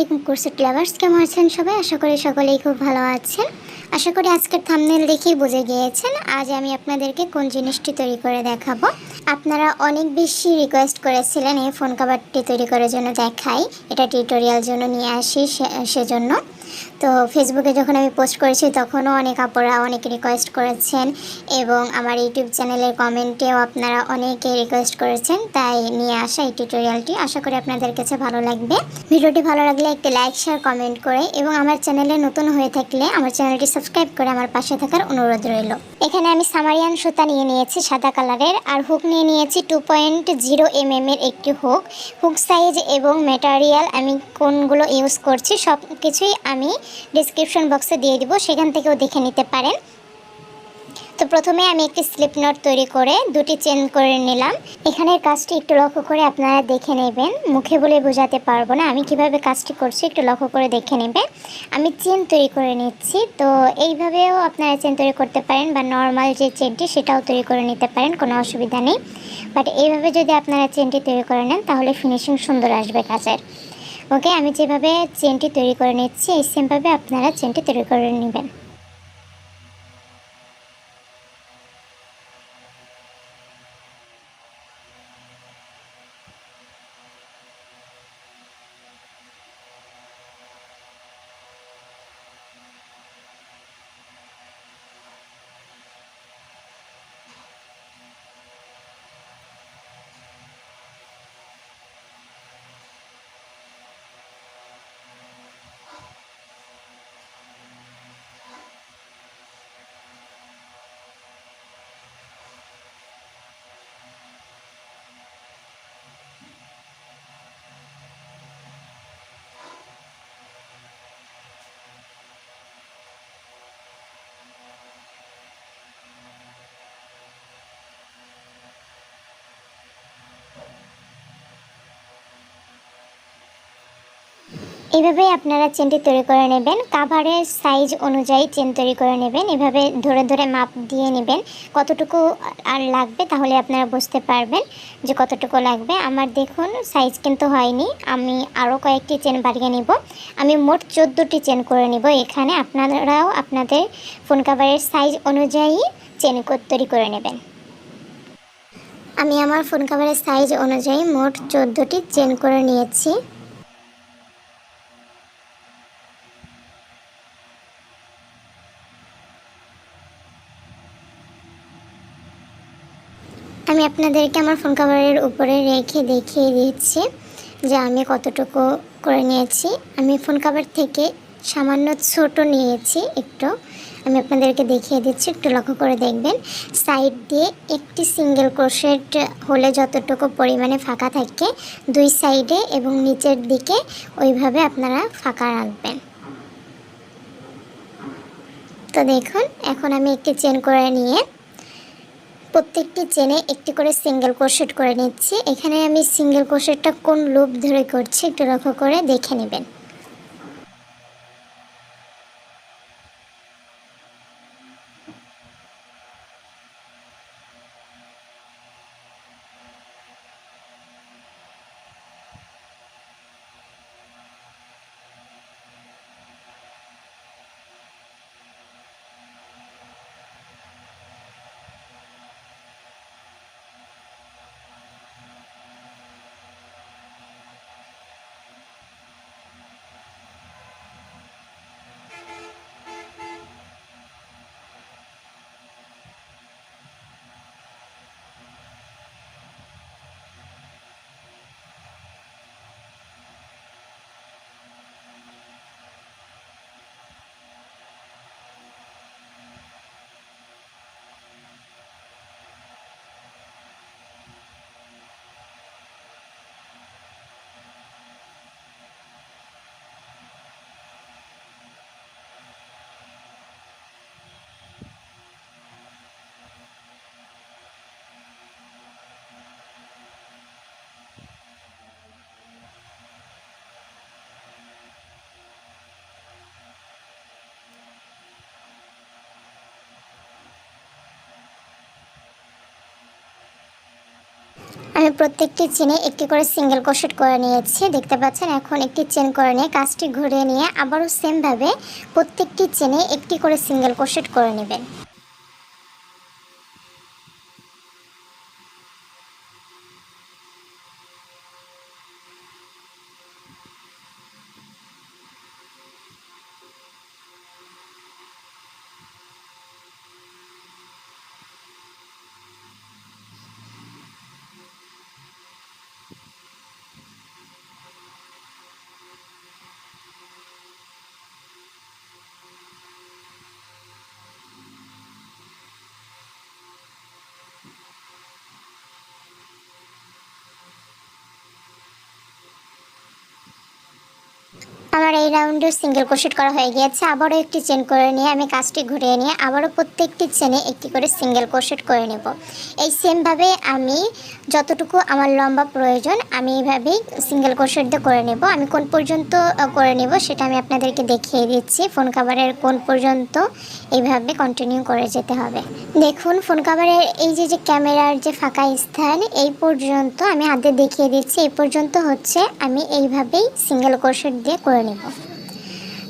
আলাইকুম corset lovers কেমন আছেন সবাই? আশা করি সকলেই খুব ভালো আছেন। আশা করি আজকের থামনেল দেখেই বুঝে গিয়েছেন, আজ আমি আপনাদেরকে কোন জিনিসটি তৈরি করে দেখাবো। আপনারা অনেক বেশি রিকোয়েস্ট করেছিলেন এই ফোন কাভারটি তৈরি করার জন্য দেখাই, এটা টিউটোরিয়াল জন্য নিয়ে আসি সেজন্য। তো ফেসবুকে যখন আমি পোস্ট করেছি, তখনও অনেক আপুরা অনেক রিকোয়েস্ট করেছেন এবং আমার ইউটিউব চ্যানেলের কমেন্টেও আপনারা অনেকে রিকোয়েস্ট করেছেন। তাই নিয়ে আসা এই টিউটোরিয়ালটি আশা করি আপনাদের কাছে ভালো লাগবে। ভিডিওটি ভালো লাগলে একটি লাইক শেয়ার কমেন্ট করে এবং আমার চ্যানেলে নতুন হয়ে থাকলে আমার চ্যানেলটি সাবস্ক্রাইব করে আমার পাশে থাকার অনুরোধ রইল। এখানে আমি সামারিয়ান সুতা নিয়ে নিয়েছি, সাদা কালারের। আর হুক নিয়ে নিয়েছি টু পয়েন্ট জিরো এম এর একটি হুক হুক সাইজ এবং ম্যাটেরিয়াল আমি কোনগুলো ইউজ করছি সব কিছুই আমি ডিসক্রিপশন বক্সে দিয়ে দিব, সেখান থেকেও দেখে নিতে পারেন। তো প্রথমে আমি একটি স্লিপ নট তৈরি করে দুটি চেন করে নিলাম। এখানের কাজটি একটু লক্ষ্য করে আপনারা দেখে নেবেন। মুখে বলে বোঝাতে পারব না, আমি কীভাবে কাজটি করছি, একটু লক্ষ্য করে দেখে নেবেন। আমি চেন তৈরি করে নিচ্ছি, তো এইভাবেও আপনারা চেন তৈরি করতে পারেন বা নর্মাল যে চেনটি সেটাও তৈরি করে নিতে পারেন, কোনো অসুবিধা নেই। বাট এইভাবে যদি আপনারা চেনটি তৈরি করে নেন, তাহলে ফিনিশিং সুন্দর আসবে কাজের। ওকে আমি যেভাবে চেনটি তৈরি করে নিচ্ছি এই সেমভাবে আপনারা চেনটি তৈরি করে নেবেন। এইভাবেই আপনারা চেনটি তৈরি করে নেবেন। কাভারের সাইজ অনুযায়ী চেন তৈরি করে নেবেন। এভাবে ধরে ধরে মাপ দিয়ে নেবেন। কতটুকু আর লাগবে তাহলে আপনারা বুঝতে পারবেন যে কতটুকু লাগবে। আমার দেখুন সাইজ কিন্তু হয়নি। আমি আরও কয়েকটি চেন বাড়িয়ে নেব। আমি মোট চোদ্দোটি চেন করে নিব। এখানে আপনারাও আপনাদের ফোন কাভারের সাইজ অনুযায়ী চেন তৈরি করে নেবেন। আমি আমার ফোন কাভারের সাইজ অনুযায়ী মোট চোদ্দোটি চেন করে নিয়েছি। আমি আপনাদেরকে আমার ফোন কাভারের উপরে রেখে দেখিয়ে দিচ্ছি যে আমি কতটুকু করে নিয়েছি। আমি ফোন কাভার থেকে সামান্য ছোট নিয়েছি একটু। আমি আপনাদেরকে দেখিয়ে দিচ্ছি, একটু লক্ষ্য করে দেখবেন। সাইড দিয়ে একটি সিঙ্গেল ক্রোশেট হলে যতটুকু পরিমাণে ফাঁকা থাকে, দুই সাইডে এবং নিচের দিকে ওইভাবে আপনারা ফাঁকা রাখবেন। তো দেখুন, এখন আমি একটি চেন করে নিয়ে প্রত্যেকটি চেনে একটি করে সিঙ্গেল ক্রোশেট করে নিচ্ছি। এখানে আমি সিঙ্গেল ক্রোশেটটা কোন লুপ ধরে করছি একটু লক্ষ্য করে দেখে নেবেন। প্রত্যেকটি চেনে একটি করে সিঙ্গেল কোশেট করে নিয়েছি। দেখতে পাচ্ছেন এখন একটি চেন করে নিয়ে কাজটি ঘুরিয়ে নিয়ে আবারও সেমভাবে প্রত্যেকটি চেনে একটি করে সিঙ্গেল কোশেট করে নেবেন আমার এই রাউন্ডে সিঙ্গেল ক্রোশেট করা হয়ে গিয়েছে। আবারও একটি চেন করে নিয়ে আমি কাজটি ঘুরিয়ে নিয়ে আবারও প্রত্যেকটি চেনে একটি করে সিঙ্গেল ক্রোশেট করে নেব। এই সেমভাবে আমি যতটুকু আমার লম্বা প্রয়োজন, আমি এইভাবেই সিঙ্গেল ক্রোশেট দিয়ে করে নেব। আমি কোন পর্যন্ত করে নেব সেটা আমি আপনাদেরকে দেখিয়ে দিচ্ছি। ফোন কাভারের কোন পর্যন্ত এইভাবে কন্টিনিউ করে যেতে হবে। দেখুন, ফোন কাভারের এই যে যে ক্যামেরার যে ফাঁকা স্থান, এই পর্যন্ত আমি হাতে দেখিয়ে দিচ্ছি। এই পর্যন্ত হচ্ছে আমি এইভাবেই সিঙ্গেল ক্রোশেট দিয়ে করে নেব।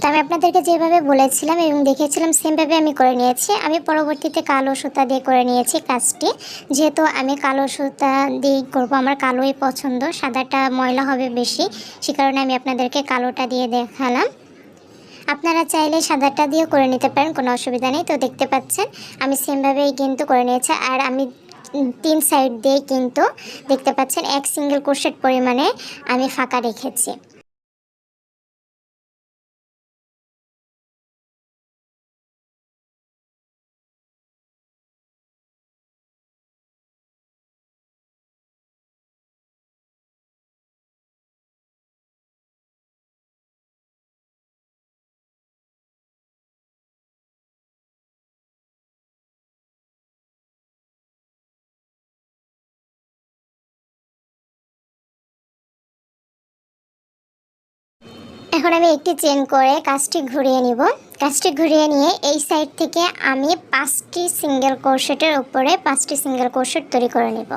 তো আমি আপনাদেরকে যেভাবে বলেছিলাম এবং দেখেছিলাম সেমভাবে আমি করে নিয়েছি। আমি পরবর্তীতে কালো সুতা দিয়ে করে নিয়েছি কাজটি। যেহেতু আমি কালো সুতা দিয়ে করব, আমার কালোই পছন্দ, সাদাটা ময়লা হবে বেশি, সে কারণে আমি আপনাদেরকে কালোটা দিয়ে দেখালাম। আপনারা চাইলে সাদাটা দিয়েও করে নিতে পারেন, কোনো অসুবিধা নেই। তো দেখতে পাচ্ছেন, আমি সেমভাবেই কিন্তু করে নিয়েছি। আর আমি তিন সাইড দিয়ে কিন্তু দেখতে পাচ্ছেন, এক সিঙ্গেল কোর্সেট পরিমাণে আমি ফাঁকা রেখেছি। এখন আমি একটি চেন করে কাজটি ঘুরিয়ে নিব। কাজটি ঘুরিয়ে নিয়ে এই সাইড থেকে আমি পাঁচটি সিঙ্গেল কোর্সেটের উপরে পাঁচটি সিঙ্গেল কোর্সেট তৈরি করে নেব।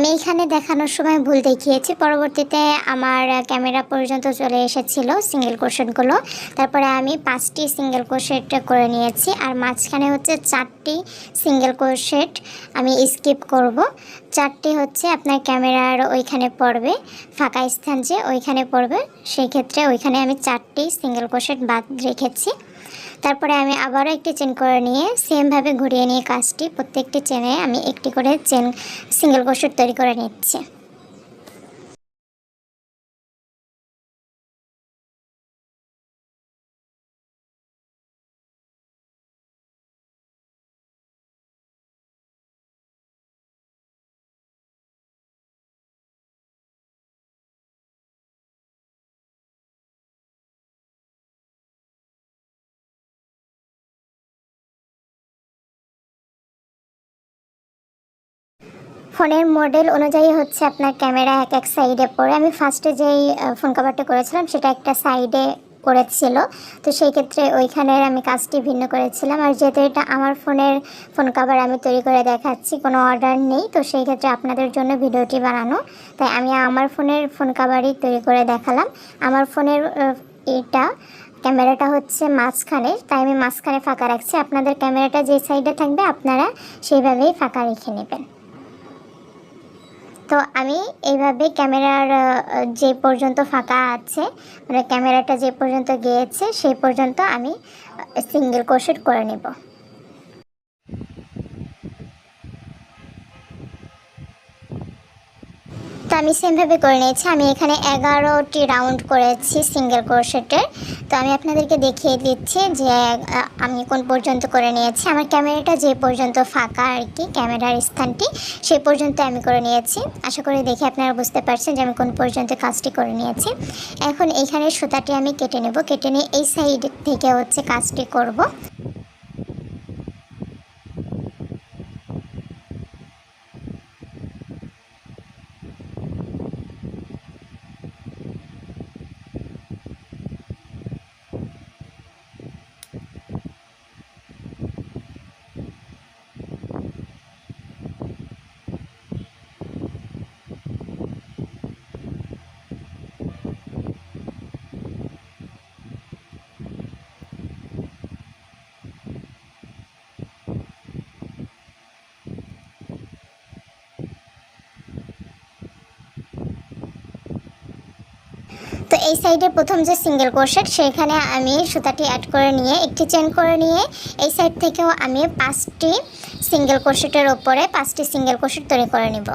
আমি এখানে দেখানোর সময় ভুল দেখিয়েছি। পরবর্তীতে আমার ক্যামেরা পর্যন্ত চলে এসেছিল সিঙ্গেল কোর্সেটগুলো তারপরে আমি পাঁচটি সিঙ্গেল কোর্সেট করে নিয়েছি আর মাঝখানে হচ্ছে চারটি সিঙ্গেল কোর্সেট আমি স্কিপ করব। চারটি হচ্ছে আপনার ক্যামেরার ওইখানে পড়বে, ফাঁকা স্থান যে ওইখানে পড়বে সেই ক্ষেত্রে ওইখানে আমি চারটি সিঙ্গেল কোর্সেট বাদ রেখেছি। তারপরে আমি আবারও একটি চেন করে নিয়ে সেমভাবে ঘুরিয়ে নিয়ে কাজটি প্রত্যেকটি চেনে আমি একটি করে চেন সিঙ্গেল কোর্সেট তৈরি করে নিচ্ছি। ফোনের মডেল অনুযায়ী হচ্ছে আপনার ক্যামেরা এক এক সাইডে পড়ে। আমি ফার্স্টে যেই ফোন কভারটা করেছিলাম, সেটা একটা সাইডে করেছিল। তো সেই ক্ষেত্রে ওইখানের আমি কাজটি ভিন্ন করেছিলাম। আর যেহেতু এটা আমার ফোনের ফোন কভার আমি তৈরি করে দেখাচ্ছি, কোনো অর্ডার নেই। তো সেই ক্ষেত্রে আপনাদের জন্য ভিডিওটি বানানো। তাই আমি আমার ফোনের ফোন কভারই তৈরি করে দেখালাম। আমার ফোনের এটা, ক্যামেরাটা হচ্ছে মাঝখানে। তাই আমি মাঝখানে ফাঁকা রাখছি। আপনাদের ক্যামেরাটা যে সাইডে থাকবে, আপনারা সেইভাবেই ফাঁকা রেখে নেবেন। তো আমি এইভাবে ক্যামেরার যে পর্যন্ত ফাঁকা আছে মানে ক্যামেরাটা যে পর্যন্ত গিয়েছে, সেই পর্যন্ত আমি সিঙ্গেল কোশেট করে নেব। তো আমি সেমভাবে করে নিয়েছি। আমি এখানে এগারোটি রাউন্ড করেছি সিঙ্গেল ক্রোশেটের তো আমি আপনাদেরকে দেখিয়ে দিচ্ছি যে আমি কোন পর্যন্ত করে নিয়েছি। আমার ক্যামেরাটা যে পর্যন্ত ফাঁকা আর কি, ক্যামেরার স্থানটি, সে পর্যন্ত আমি করে নিয়েছি। আশা করি দেখে আপনারা বুঝতে পারছেন যে আমি কোন পর্যন্ত কাজটি করে নিয়েছি। এখন এইখানে সুতাটি আমি কেটে নেব। কেটে নিয়ে এই সাইড থেকে হচ্ছে কাজটি করব। এই সাইডে প্রথম যে সিঙ্গেল ক্রোশেট সেখানে আমি সুতাটি অ্যাড করে নিয়ে, একটি চেন করে নিয়ে, এই সাইড থেকেও আমি পাঁচটি সিঙ্গেল ক্রোশেটের ওপরে পাঁচটি সিঙ্গেল ক্রোশেট তৈরি করে নিব।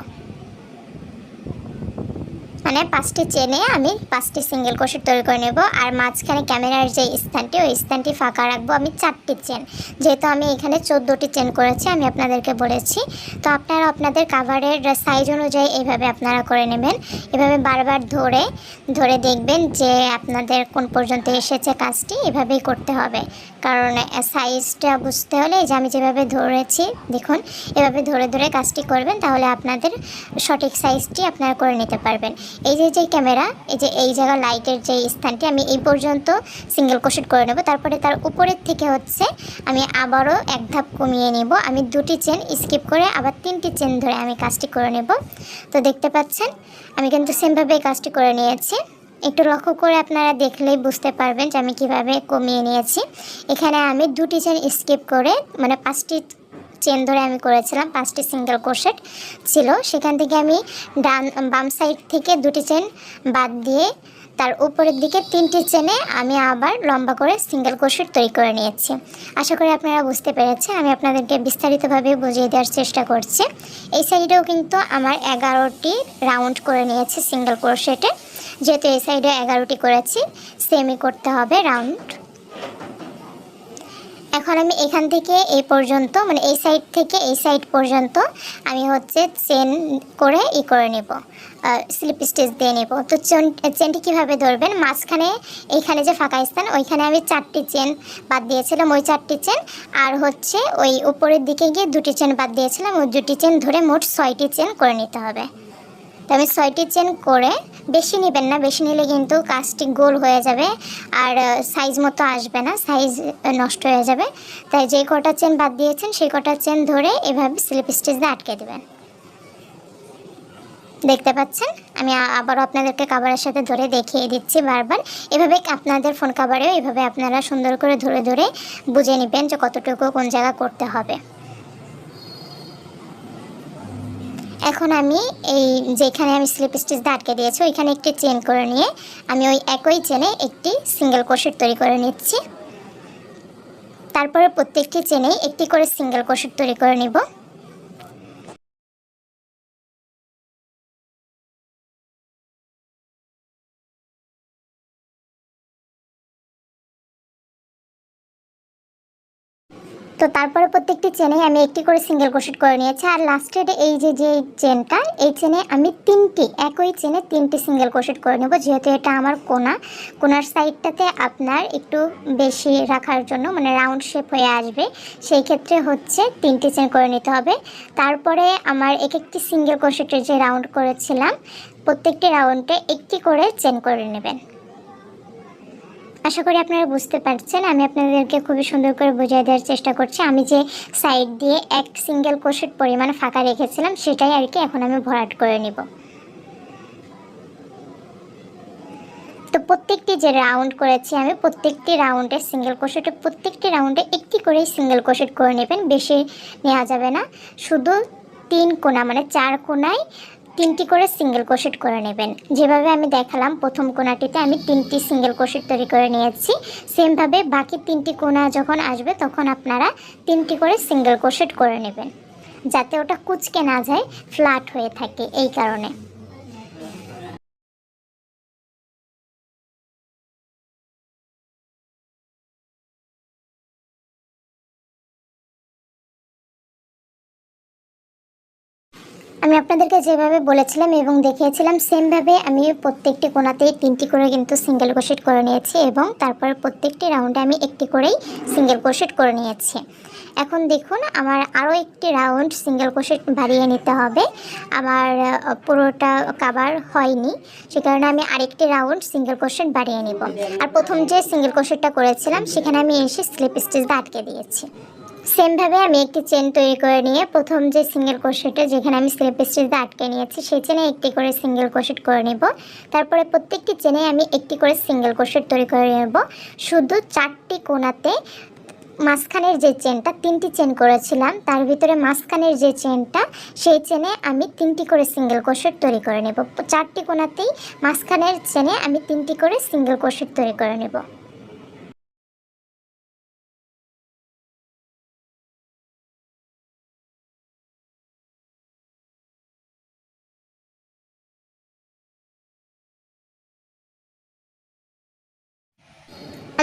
মানে পাঁচটি চেনে আমি পাঁচটি সিঙ্গেল ক্রোশেট তৈরি করে নেব। আর মাঝখানে ক্যামেরার যে স্থানটি, ওই স্থানটি ফাঁকা রাখব আমি চারটি চেন। যেহেতু আমি এখানে চোদ্দোটি চেন করেছি, আমি আপনাদেরকে বলেছি। তো আপনারা আপনাদের কাভারের সাইজ অনুযায়ী এইভাবে আপনারা করে নেবেন। এভাবে বারবার ধরে ধরে দেখবেন যে আপনাদের কোন পর্যন্ত এসেছে কাজটি, এভাবেই করতে হবে। কারণ সাইজটা বুঝতে হলে এই যে আমি যেভাবে ধরেছি, দেখুন, এভাবে ধরে ধরে কাজটি করবেন, তাহলে আপনাদের সঠিক সাইজটি আপনারা করে নিতে পারবেন। এই যে যে ক্যামেরা এই যে, এই জায়গা লাইটের যে স্থানটি, আমি এই পর্যন্ত সিঙ্গেল কোশেট করে নেব। তারপরে তার উপরের থেকে হচ্ছে, আমি আবারও এক ধাপ কমিয়ে নেব। আমি দুটি চেন স্কিপ করে আবার তিনটি চেন ধরে আমি কাজটি করে নেব। তো দেখতে পাচ্ছেন, আমি কিন্তু সেমভাবে কাজটি করে নিয়েছি। একটু লক্ষ্য করে আপনারা দেখলেই বুঝতে পারবেন যে আমি কীভাবে কমিয়ে নিয়েছি। এখানে আমি দুটি চেন স্কিপ করে মানে পাঁচটি চেন ধরে আমি করেছিলাম, পাঁচটি সিঙ্গেল কোর্সেট ছিল। সেখান থেকে আমি ডান, বাম সাইড থেকে দুটি চেন বাদ দিয়ে তার উপরের দিকে তিনটি চেনে আমি আবার লম্বা করে সিঙ্গেল কোষের তৈরি করে নিয়েছি। আশা করি আপনারা বুঝতে পেরেছেন, আমি আপনাদেরকে বিস্তারিতভাবে বুঝিয়ে দেওয়ার চেষ্টা করছি। এই সাইডেও কিন্তু আমার এগারোটি রাউন্ড করে নিয়েছি সিঙ্গেল কোশেটে যেহেতু এই সাইডে এগারোটি করেছি সেমই করতে হবে রাউন্ড এখন আমি এখান থেকে এই পর্যন্ত মানে এই সাইড থেকে এই সাইড পর্যন্ত আমি হচ্ছে চেন করে ই করে নেব স্লিপ স্টেজ দিয়ে নেব। তো চেন চেনটি কীভাবে ধরবেন? মাঝখানে এইখানে যে ফাঁকা স্থান, ওইখানে আমি চারটি চেন বাদ দিয়েছিলাম, ওই চারটি চেন আর হচ্ছে ওই উপরের দিকে গিয়ে দুটি চেন বাদ দিয়েছিলাম, ওই দুটি চেন ধরে মোট ছয়টি চেন করে নিতে হবে। তো আমি ছয়টি চেন করে বেশি নেবেন না, বেশি নিলে কিন্তু কাজটি গোল হয়ে যাবে আর সাইজ মতো আসবে না সাইজ নষ্ট হয়ে যাবে। তাই যে কটা চেন বাদ দিয়েছেন, সেই কটা চেন ধরে এভাবে স্লিপ স্টিচ দিয়ে আটকে দেবেন। দেখতে পাচ্ছেন? আমি আবার আপনাদেরকে কাবারের সাথে ধরে দেখিয়ে দিচ্ছি বারবার। এভাবে আপনাদের ফোন কাবারেও এভাবে আপনারা সুন্দর করে ধরে ধরে বুঝে নেবেন যে কতটুকু কোন জায়গা করতে হবে। এখন আমি এই যেখানে আমি স্লিপ স্টিচ আটকে দিয়েছি, ওইখানে একটি চেন করে নিয়ে আমি ওই একই চেনে একটি সিঙ্গেল কোশেট তৈরি করে নিচ্ছি। তারপরে প্রত্যেকটি চেনে একটি করে সিঙ্গেল কোশেট তৈরি করে নিব। তো তারপরে প্রত্যেকটি চেনে আমি একটি করে সিঙ্গেল ক্রোশেট করে নিয়েছি। আর লাস্টের এই যে যে চেনটা, এই চেনে আমি তিনটি, একই চেনে তিনটি সিঙ্গেল ক্রোশেট করে নেব। যেহেতু এটা আমার কোনা, কোনার সাইডটাতে আপনার একটু বেশি রাখার জন্য মানে রাউন্ড শেপ হয়ে আসবে, সেই ক্ষেত্রে হচ্ছে তিনটি চেন করে নিতে হবে। তারপরে আমার এক একটি সিঙ্গেল ক্রোশেটের যে রাউন্ড করেছিলাম, প্রত্যেকটি রাউন্ডে একটি করে চেন করে নেবেন। আশা করি আপনারা বুঝতে পারছেন। আমি আপনাদেরকে খুবই সুন্দর করে বোঝাই দেওয়ার চেষ্টা করছি। আমি যে সাইড দিয়ে এক সিঙ্গেল কোশেট পরিমাণ ফাঁকা রেখেছিলাম, সেটাই আর কি এখন আমি ভরাট করে নিব। তো প্রত্যেকটি যে রাউন্ড করেছি আমি, প্রত্যেকটি রাউন্ডে সিঙ্গেল কোশেটে প্রত্যেকটি রাউন্ডে একটি করেই সিঙ্গেল কোশেট করে নেবেন, বেশি নেওয়া যাবে না। শুধু তিন কোনা মানে চার কোনায় তিনটি করে সিঙ্গেল কোশেট করে নেবেন। যেভাবে আমি দেখালাম প্রথম কোনাটিতে আমি তিনটি সিঙ্গেল কোশেট তৈরি করে নিয়েছি। সেমভাবে বাকি তিনটি কোনা যখন আসবে তখন আপনারা তিনটি করে সিঙ্গেল কোশেট করে নেবেন। যাতে ওটা কুচকে না যায় ফ্ল্যাট হয়ে থাকে এই কারণে। আমি আপনাদেরকে যেভাবে বলেছিলাম এবং দেখিয়েছিলাম, সেমভাবে আমি প্রত্যেকটি কোনাতেই তিনটি করে কিন্তু সিঙ্গেল কোশেট করে নিয়েছি এবং তারপর প্রত্যেকটি রাউন্ডে আমি একটি করেই সিঙ্গেল কোশেট করে নিয়েছি। এখন দেখুন, আমার আরও একটি রাউন্ড সিঙ্গেল কোশেট বাড়িয়ে নিতে হবে। আমার পুরোটা কাবার হয়নি, সে কারণে আমি আরেকটি রাউন্ড সিঙ্গেল কোশেট বাড়িয়ে নিব। আর প্রথম যে সিঙ্গেল কোশেটটা করেছিলাম, সেখানে আমি এসে স্লিপ স্টিচ আটকে দিয়েছি। সেমভাবে আমি একটি চেন তৈরি করে নিয়ে প্রথম যে সিঙ্গেল ক্রোশেটে যেখানে আমি স্লিপ স্টিচটা আটকে নিয়েছি, সেই চেনে একটি করে সিঙ্গেল ক্রোশেট করে নেব। তারপরে প্রত্যেকটি চেনে আমি একটি করে সিঙ্গেল ক্রোশেট তৈরি করে নেব। শুধু চারটি কোনাতে মাঝখানের যে চেনটা, তিনটি চেন করেছিলাম, তার ভিতরে মাঝখানের যে চেনটা, সেই চেনে আমি তিনটি করে সিঙ্গেল ক্রোশেট তৈরি করে নেব। চারটি কোনাতেই মাঝখানের চেনে আমি তিনটি করে সিঙ্গেল ক্রোশেট তৈরি করে নেব।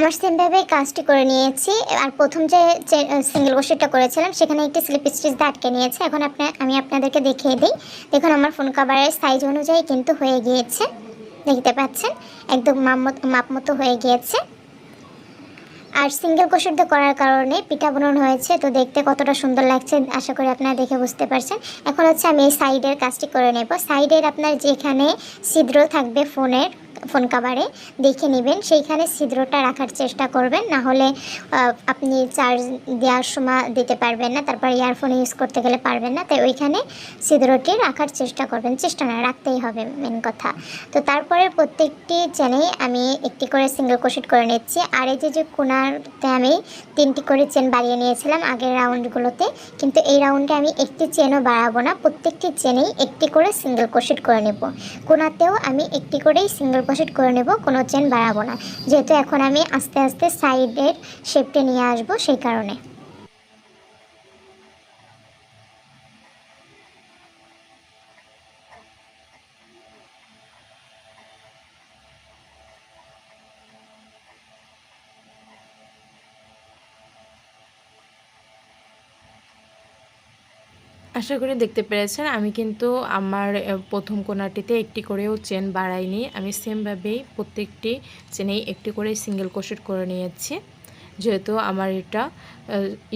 আমার সেমভাবে কাজটি করে নিয়েছি। আর প্রথম যে সিঙ্গেল ক্রোশেটটা করেছিলাম, সেখানে একটি স্লিপ স্টিচ আটকে নিয়েছে। এখন আপনি, আমি আপনাদেরকে দেখিয়ে দিই। দেখুন, আমার ফোন কাভারের সাইজ অনুযায়ী কিন্তু হয়ে গিয়েছে। দেখতে পাচ্ছেন? একদম মাপ মতো হয়ে গিয়েছে। আর সিঙ্গেল ক্রোশেট করার কারণে পিঠা বুনন হয়েছে। তো দেখতে কতটা সুন্দর লাগছে, আশা করি আপনারা দেখে বুঝতে পারছেন। এখন হচ্ছে আমি এই সাইডের কাজটি করে নেব। সাইডের আপনার যেখানে ছিদ্র থাকবে ফোনের ফোন কাভারে দেখে নেবেন। সেইখানে ছিদ্রটা রাখার চেষ্টা করবেন। না হলে আপনি চার্জ দেওয়ার সময় দিতে পারবেন না, তারপর ইয়ারফোন ইউজ করতে গেলে পারবেন না। তাই ওইখানে ছিদ্রটি রাখার চেষ্টা করবেন। চেষ্টা না, রাখতেই হবে মেন কথা। তো তারপরে প্রত্যেকটি চেনেই আমি একটি করে সিঙ্গেল কোশিট করে নিচ্ছি। আর এই যে যে কোনারতে আমি তিনটি করে চেন বাড়িয়ে নিয়েছিলাম আগের রাউন্ডগুলোতে কিন্তু এই রাউন্ডে আমি একটি চেনও বাড়াবো না। প্রত্যেকটি চেনেই একটি করে সিঙ্গেল কোশিট করে নেব। কোনাতেও আমি একটি করেই সিঙ্গেল ক্রোশেট করে নেব, কোনো চেন বাড়াবো না। যেহেতু এখন আমি আস্তে আস্তে সাইডের শেপটি নিয়ে আসব সেই কারণে। আশা করি দেখতে পেরেছেন। আমি কিন্তু আমার প্রথম কোনাটিতে একটি করেও চেন বাড়াইনি। আমি সেমভাবেই প্রত্যেকটি চেনেই একটি করে সিঙ্গেল কোশেট করে নিয়েছি। যেহেতু আমার এটা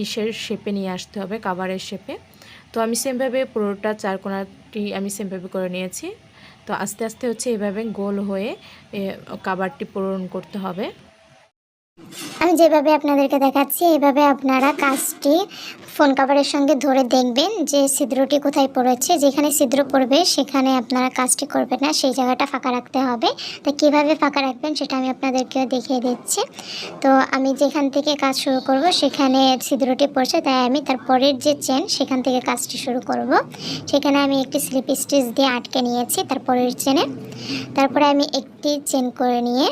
ইসের শেপে নিয়ে আসতে হবে, কাভারের শেপে। তো আমি সেমভাবে পুরোটা চার কোনাটি আমি সেমভাবে করে নিয়েছি। তো আস্তে আস্তে হচ্ছে এভাবে গোল হয়ে কাবারটি পূরণ করতে হবে। আমি যেভাবে আপনাদেরকে দেখাচ্ছি এইভাবে আপনারা কাজটি ফোন কাভারের সঙ্গে ধরে দেখবেন যে ছিদ্রটি কোথায় পড়েছে। যেখানে ছিদ্র পড়বে, সেখানে আপনারা কাজটি করবেন না। সেই জায়গাটা ফাঁকা রাখতে হবে। তো কীভাবে ফাঁকা রাখবেন, সেটা আমি আপনাদেরকে দেখিয়ে দিচ্ছি। তো আমি যেখান থেকে কাজ শুরু করব, সেখানে ছিদ্রটি পড়ছে। তাই আমি তার পরের যে চেন, সেখান থেকে কাজটি শুরু করব। সেখানে আমি একটি স্লিপ স্টিচ দিয়ে আটকে নিয়েছি তারপরের চেনে। তারপরে আমি একটি চেন করে নিয়ে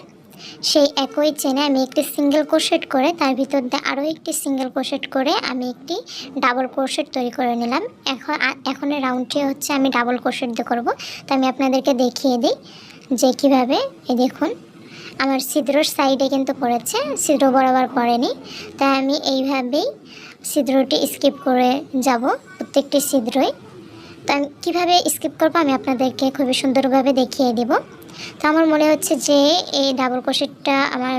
সেই একই চেনে আমি একটি সিঙ্গেল কোশেট করে, তার ভিতর দিয়ে আরও একটি সিঙ্গেল কোশেট করে আমি একটি ডাবল কোশেট তৈরি করে নিলাম। এখন এখনের রাউন্ডটি হচ্ছে আমি ডাবল কোশেট দিয়ে করব। তো আমি আপনাদেরকে দেখিয়ে দিই যে কীভাবে এই দেখুন, আমার ছিদ্রর সাইডে কিন্তু পড়েছে, ছিদ্র বরাবর পড়েনি তাই আমি এইভাবেই ছিদ্রটি স্কিপ করে যাব প্রত্যেকটি ছিদ্রই। তো আমি কীভাবে স্কিপ করব আমি আপনাদেরকে খুবই সুন্দরভাবে দেখিয়ে দেবো। তো আমার মনে হচ্ছে যে এই ডাবল ক্রোশেটটা আমার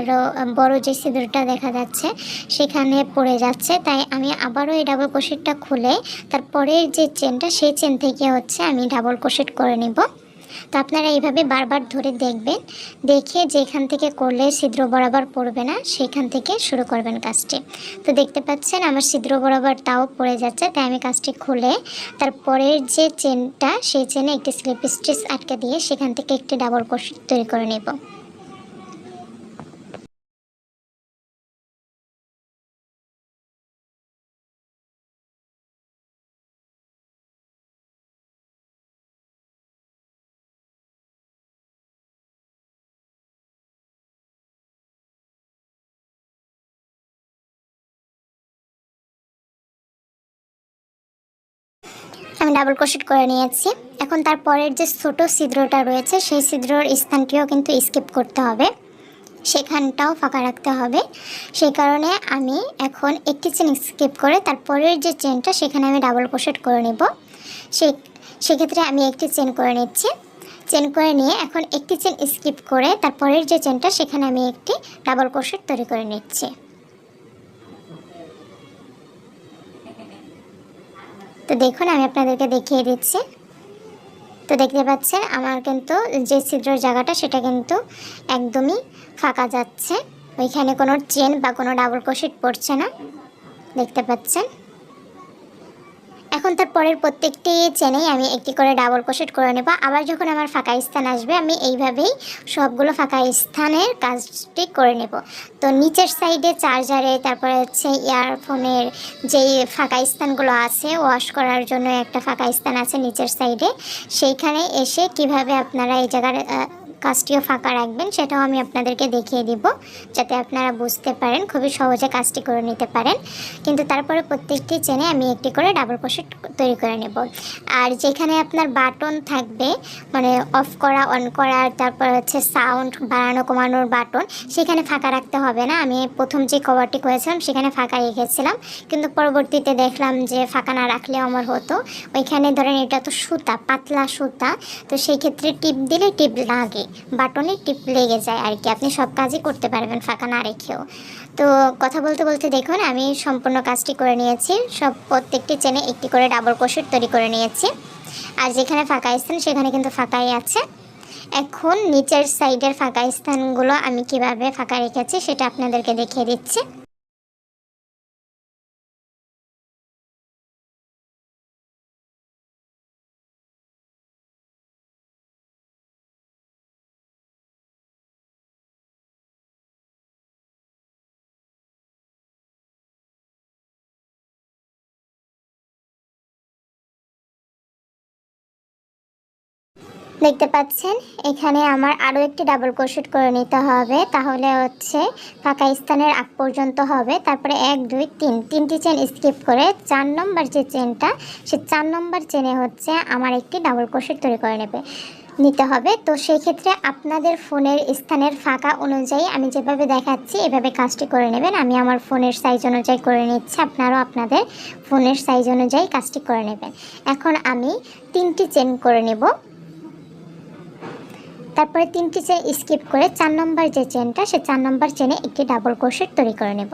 বড় যে সিঁদুরটা দেখা যাচ্ছে সেখানে পড়ে যাচ্ছে। তাই আমি আবারও এই ডাবল ক্রোশেটটা খুলে তারপরে যে চেনটা, সেই চেন থেকে হচ্ছে আমি ডাবল ক্রোশেট করে নিব। তো আপনারা এইভাবে বারবার ধরে দেখবেন, দেখে যেখান থেকে করলে ছিদ্র বরাবর পড়বে না, সেখান থেকে শুরু করবেন কাজটি। তো দেখতে পাচ্ছেন আমার ছিদ্র বরাবর তাও পড়ে যাচ্ছে, তাই আমি কাজটি খুলে তারপরের যে চেনটা, সেই চেনে একটি স্লিপ স্টিচ আটকে দিয়ে সেখান থেকে একটি ডাবল কোষ তৈরি করে নেব। আমি ডাবল ক্রোশেট করে নিয়েছি। এখন তারপরের যে ছোটো ছিদ্রটা রয়েছে, সেই ছিদ্রর স্থানটিও কিন্তু স্কিপ করতে হবে। সেখানটাও ফাঁকা রাখতে হবে। সেই কারণে আমি এখন একটি চেন স্কিপ করে তারপরের যে চেনটা সেখানে আমি ডাবল ক্রোশেট করে নেব। সেই সেক্ষেত্রে আমি একটি চেন করে নিচ্ছি। চেন করে নিয়ে এখন একটি চেন স্কিপ করে তারপরের যে চেনটা সেখানে আমি একটি ডাবল ক্রোশেট তৈরি করে নিচ্ছি। তো দেখুন, আমি আপনাদেরকে দেখিয়ে দিচ্ছি। তো দেখতে পাচ্ছেন, আমার কিন্তু যে ছিদ্রের জায়গাটা, সেটা কিন্তু একদমই ফাঁকা যাচ্ছে। ওইখানে কোনো চেন বা কোনো ডাবল কোশিট পড়ছে না। দেখতে পাচ্ছেন। এখন তার পরের প্রত্যেকটি চেনেই আমি একটি করে ডাবল ক্রোশেট করে নেব। আবার যখন আমার ফাঁকা স্থান আসবে, আমি এইভাবেই সবগুলো ফাঁকা স্থানের কাজটি করে নেব। তো নিচের সাইডে চার্জারে তারপরে হচ্ছে ইয়ারফোনের যেই ফাঁকা স্থানগুলো আছে ওয়াশ করার জন্য একটা ফাঁকা স্থান আছে নিচের সাইডে সেইখানে এসে কীভাবে আপনারা এই জায়গার কাজটিও ফাঁকা রাখবেন, সেটাও আমি আপনাদেরকে দেখিয়ে দিব, যাতে আপনারা বুঝতে পারেন, খুবই সহজে কাজটি করে নিতে পারেন। কিন্তু তারপরে প্রত্যেকটি চেনে আমি একটি করে ডাবল ক্রোশেট তৈরি করে নেব। আর যেখানে আপনার বাটন থাকবে মানে অফ করা অন করা, তারপর হচ্ছে সাউন্ড বাড়ানো, কমানোর বাটন, সেখানে ফাঁকা রাখতে হবে না। আমি প্রথম যে কভারটি করেছিলাম, সেখানে ফাঁকা রেখেছিলাম। কিন্তু পরবর্তীতে দেখলাম যে ফাঁকা না রাখলেও আমার হতো। ওইখানে ধরেন এটা তো সুতা, পাতলা সুতা, তো সেই ক্ষেত্রে টিপ দিলে টিপ লাগে। বাটনে টিপ লেগে যায় আর কি। আপনি সব কাজই করতে পারবেন ফাঁকা না রেখেও। তো কথা বলতে বলতে দেখুন, আমি সম্পূর্ণ কাজটি করে নিয়েছি। সব প্রত্যেকটি চেনে একটি করে ডাবল ক্রোশেট তৈরি করে নিয়েছি। আর যেখানে ফাঁকা স্থান, সেখানে কিন্তু ফাঁকাই আছে। এখন নিচের সাইডের ফাঁকা স্থানগুলো আমি কীভাবে ফাঁকা রেখেছি সেটা আপনাদেরকে দেখিয়ে দিচ্ছি। দেখতে পাচ্ছেন, এখানে আমার আরও একটি ডাবল ক্রোশেট করে নিতে হবে। তাহলে হচ্ছে ফাঁকা স্থানের আগ পর্যন্ত হবে। তারপরে এক, দুই, তিন, তিনটি চেন স্কিপ করে চার নম্বর যে চেনটা সে চার নম্বর চেনে হচ্ছে আমার একটি ডাবল ক্রোশেট তৈরি করে নেবে, নিতে হবে। তো সেই ক্ষেত্রে আপনাদের ফোনের স্থানের ফাঁকা অনুযায়ী আমি যেভাবে দেখাচ্ছি, এভাবে কাজটি করে নেবেন। আমি আমার ফোনের সাইজ অনুযায়ী করে নিচ্ছি, আপনারাও আপনাদের ফোনের সাইজ অনুযায়ী কাজটি করে নেবেন। এখন আমি তিনটি চেন করে নেব। তারপরে তিনটি চেন স্কিপ করে চার নম্বর যে চেনটা সে চার নম্বর চেনে একটি ডাবল ক্রোশেট তৈরি করে নেব।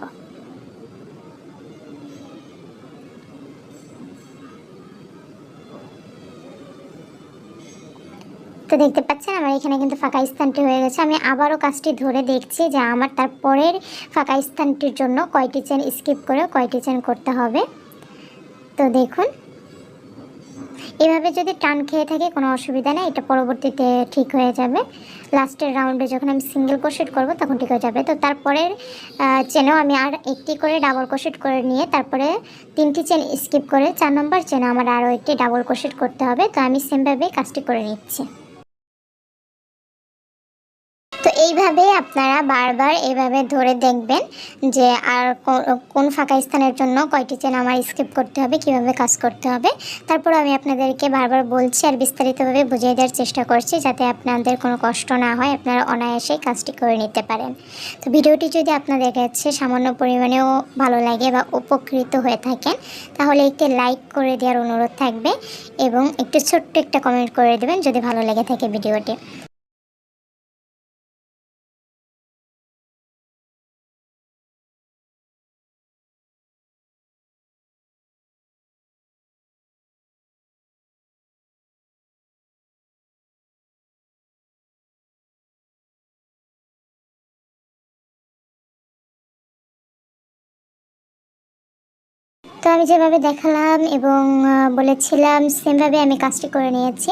তো দেখতে পাচ্ছেন আমার এখানে কিন্তু ফাঁকা স্থানটি হয়ে গেছে। আমি আবারও কাজটি ধরে দেখছি যে আমার তারপরের ফাঁকা স্থানটির জন্য কয়টি চেন স্কিপ করে কয়টি চেন করতে হবে। তো দেখুন এভাবে যদি টান খেয়ে থাকে, কোনো অসুবিধা নেই, এটা পরবর্তীতে ঠিক হয়ে যাবে। লাস্টের রাউন্ডে যখন আমি সিঙ্গেল কোশেট করব, তখন ঠিক হয়ে যাবে। তো তারপরের চেনেও আমি আর একটি করে ডাবল কোশেট করে নিয়ে তারপরে তিনটি চেন স্কিপ করে, চার নম্বর চেনে আমার আরও একটি ডাবল কোশেট করতে হবে। তো আমি সেমভাবেই কাজটি করে নিচ্ছি। এইভাবে আপনারা বারবার এইভাবে ধরে দেখবেন যে আর কোন ফাঁকা স্থানের জন্য কয়টি চেন আমার স্কিপ করতে হবে, কীভাবে কাজ করতে হবে? তারপর আমি আপনাদেরকে বারবার বলছি আর বিস্তারিতভাবে বুঝিয়ে দেওয়ার চেষ্টা করছি যাতে আপনাদের কোনো কষ্ট না হয়, আপনারা অনায়াসেই কাজটি করে নিতে পারেন। তো ভিডিওটি যদি আপনাদের কাছে সামান্য পরিমাণেও ভালো লাগে বা উপকৃত হয়ে থাকেন, তাহলে একটি লাইক করে দেওয়ার অনুরোধ থাকবে এবং একটু ছোট্ট একটা কমেন্ট করে দেবেন যদি ভালো লেগে থাকে ভিডিওটি। আমি যেভাবে দেখালাম এবং বলেছিলাম, সেমভাবে আমি কাজটি করে নিয়েছি।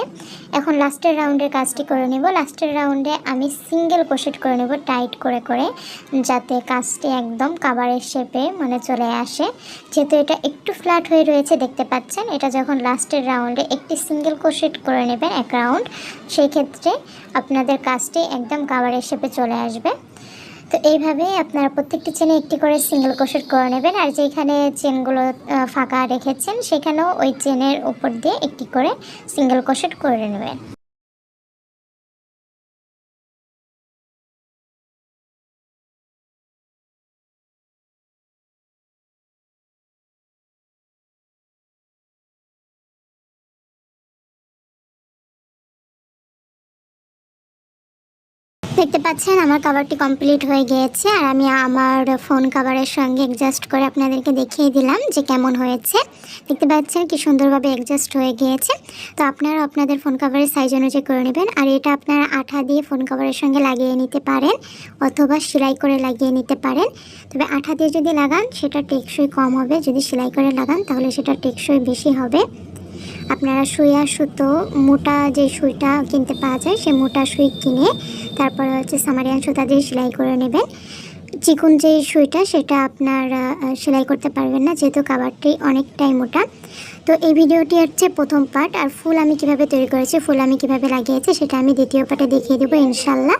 এখন লাস্টের রাউন্ডের কাজটি করে নেব। লাস্টের রাউন্ডে আমি সিঙ্গেল ক্রোশেট করে নেব টাইট করে করে, যাতে কাজটি একদম কাবারের শেপে মানে চলে আসে। যেহেতু এটা একটু ফ্ল্যাট হয়ে রয়েছে, দেখতে পাচ্ছেন? এটা যখন লাস্টের রাউন্ডে একটি সিঙ্গেল ক্রোশেট করে নেবেন এক রাউন্ড, সেই ক্ষেত্রে আপনাদের কাজটি একদম কাবারের শেপে চলে আসবে। তো এইভাবে আপনারা প্রত্যেকটি চেনে একটি করে সিঙ্গেল ক্রোশেট করে নেবেন। আর যেখানে চেনগুলো ফাঁকা রেখেছেন, সেখানেও ওই চেনের উপর দিয়ে একটি করে সিঙ্গেল ক্রোশেট করে নেবেন। দেখতে পাচ্ছেন, আমার কাভারটি কমপ্লিট হয়ে গিয়েছে আর আমি আমার ফোন কাভারের সঙ্গে অ্যাডজাস্ট করে আপনাদেরকে দেখিয়ে দিলাম যে কেমন হয়েছে। দেখতে পাচ্ছেন কি সুন্দরভাবে অ্যাডজাস্ট হয়ে গিয়েছে। তো আপনারা আপনাদের ফোন কাভারের সাইজ অনুযায়ী করে নেবেন আর এটা আপনারা আঠা দিয়ে ফোন কাভারের সঙ্গে লাগিয়ে নিতে পারেন অথবা সেলাই করে লাগিয়ে নিতে পারেন। তবে আঠা দিয়ে যদি লাগান, সেটা টেকসই কম হবে। যদি সেলাই করে লাগান, তাহলে সেটা টেকসই বেশি হবে। আপনারা সুই আর সুতো মোটা যে সুইটা কিনতে পাওয়া যায় সেই মোটা সুই কিনে তারপরে হচ্ছে সামারিয়ান সুতা দিয়ে সেলাই করে নেবেন। চিকুন যে সুইটা, সেটা আপনারা সেলাই করতে পারবেন না, যেহেতু কাবারটি অনেকটাই মোটা। তো এই ভিডিওটি হচ্ছে প্রথম পার্ট, আর ফুল আমি কীভাবে তৈরি করেছি, ফুল আমি কীভাবে লাগিয়েছি, সেটা আমি দ্বিতীয় পার্টে দেখিয়ে দেবো ইনশাল্লাহ